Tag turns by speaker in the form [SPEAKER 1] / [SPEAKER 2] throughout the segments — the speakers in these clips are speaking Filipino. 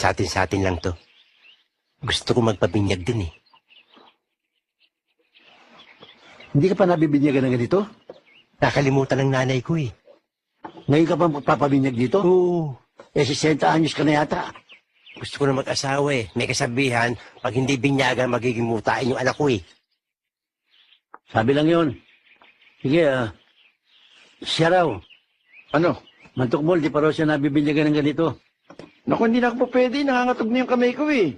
[SPEAKER 1] Sa atin sa atin lang to. Gusto ko magpabinyag din eh.
[SPEAKER 2] Hindi ka pa nabibinyagan ng ganito?
[SPEAKER 1] Nakalimutan ng nanay ko eh.
[SPEAKER 2] Ngayon ka pa magpapabinyag dito?
[SPEAKER 1] Oo.
[SPEAKER 2] Eh, 60 anyos ka na yata.
[SPEAKER 1] Gusto ko na mag-asawa eh. May kasabihan, pag hindi binyagan, magiging mutain yung anak ko eh.
[SPEAKER 2] Sabi lang yon. Sige, ah. siya raw.
[SPEAKER 3] Ano?
[SPEAKER 2] Mantok mo, di pa raw siya nabibinyagan ng ganito.
[SPEAKER 3] Naku, hindi na ako po pwede. Nangangatog na yung kamay ko eh.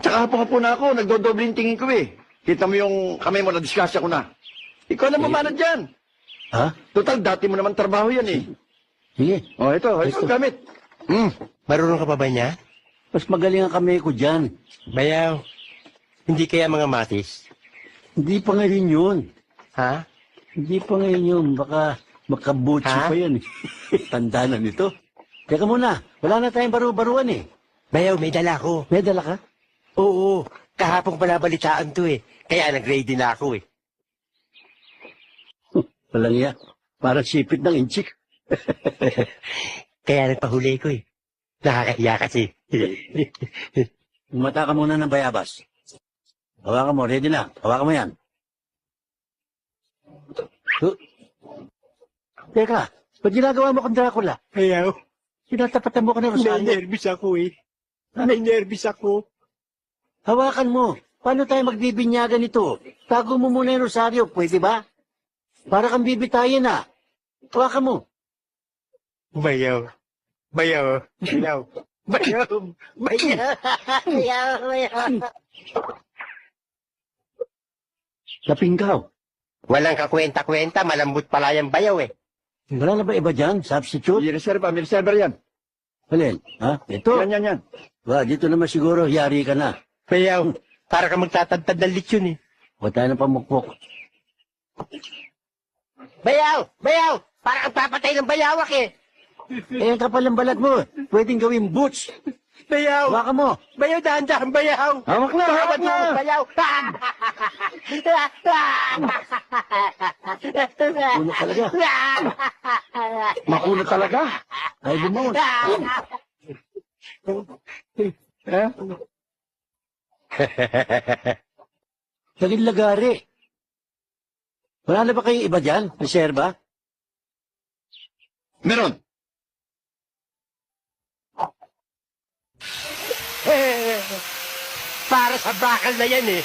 [SPEAKER 3] Tsaka hapo-hapo na ako. Nagdodoble yung tingin ko eh. Kita mo yung kamay mo na diskasya ko na. Ikaw na mamana dyan.
[SPEAKER 2] Ha?
[SPEAKER 3] Total, dati mo naman trabaho yan eh.
[SPEAKER 2] Sige.
[SPEAKER 3] Oh, ito. Ito,
[SPEAKER 2] Ito.
[SPEAKER 3] gamit. Hmm.
[SPEAKER 1] Marunong ka pa ba niya?
[SPEAKER 2] Mas magaling ang kamay ko dyan.
[SPEAKER 1] Bayaw. Hindi kaya mga matis?
[SPEAKER 2] Hindi pa ngayon yun.
[SPEAKER 1] Ha?
[SPEAKER 2] Hindi pa ngayon yun. Baka makabutsi
[SPEAKER 1] Ha?
[SPEAKER 2] pa yan. eh. Tanda na nito. Teka muna. Wala na tayong baru-baruan eh.
[SPEAKER 1] Bayaw, may dala ko.
[SPEAKER 2] May dala ka?
[SPEAKER 1] Oo, kahapon pa nabalitaan to eh. Kaya nag-ready na ako eh.
[SPEAKER 2] Walang iya. Parang sipit ng inchik.
[SPEAKER 1] Kaya nagpahuli ko eh. Nakakahiya kasi.
[SPEAKER 2] Umata ka muna ng bayabas. Hawakan mo. Ready na. Hawakan mo yan. Huh? Teka. Ba't ginagawa mo kang Dracula?
[SPEAKER 1] Bayaw,
[SPEAKER 2] Sinatapatan mo ka ng
[SPEAKER 1] may
[SPEAKER 2] Rosario.
[SPEAKER 1] nervous ako eh. May nervous ako.
[SPEAKER 2] Hawakan mo. Paano tayo magbibinyagan ito? Tago mo muna yung Rosario. Pwede ba? Para kang bibitayin ah. Hawakan mo.
[SPEAKER 1] Bayaw. Bayaw. Bayaw. Bayaw. Bayaw. Bayaw. Bayaw.
[SPEAKER 2] Napinggaw.
[SPEAKER 1] Walang kakwenta-kwenta, malambot pala yung bayaw eh.
[SPEAKER 2] Wala na ba iba dyan? Substitute?
[SPEAKER 3] May reserva. May reserva yan.
[SPEAKER 2] Alin? Ha? Ito?
[SPEAKER 3] Yan, yan, yan.
[SPEAKER 2] Wa, dito naman siguro, yari ka na.
[SPEAKER 1] Bayaw, para ka magtatantad ng lechon eh.
[SPEAKER 2] Huwag tayo ng pamukpok.
[SPEAKER 1] Bayaw! Bayaw! Para kang papatay ng bayawak eh.
[SPEAKER 2] Eh, ang kapal ng balat mo. Pwedeng gawing boots.
[SPEAKER 1] Bayaw!
[SPEAKER 2] Hawakan mo.
[SPEAKER 1] Bayaw, dahan-dahan, bayaw!
[SPEAKER 3] Hawak na, hawak na.
[SPEAKER 1] Bayaw!
[SPEAKER 2] Ulo talaga.
[SPEAKER 3] Makulo talaga.
[SPEAKER 2] Ay, bumaon.
[SPEAKER 3] Eh?
[SPEAKER 2] Naging lagari. Wala na ba kayong iba dyan? Reserva?
[SPEAKER 3] Meron.
[SPEAKER 1] Para sa bakal na yan eh.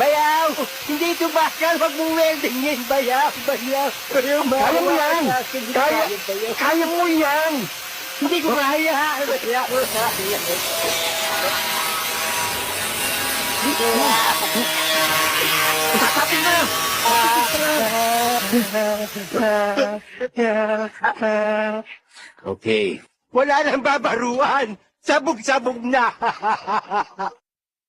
[SPEAKER 1] Bayaw! Hindi ito bakal! Huwag mo welding yan! Bayaw! Bayaw! Bayaw!
[SPEAKER 3] Kaya mo yan! Kaya, kaya mo yan!
[SPEAKER 1] Hindi ko kaya! Bayaw!
[SPEAKER 2] Okay.
[SPEAKER 1] Wala nang babaruan! Sabog-sabog na!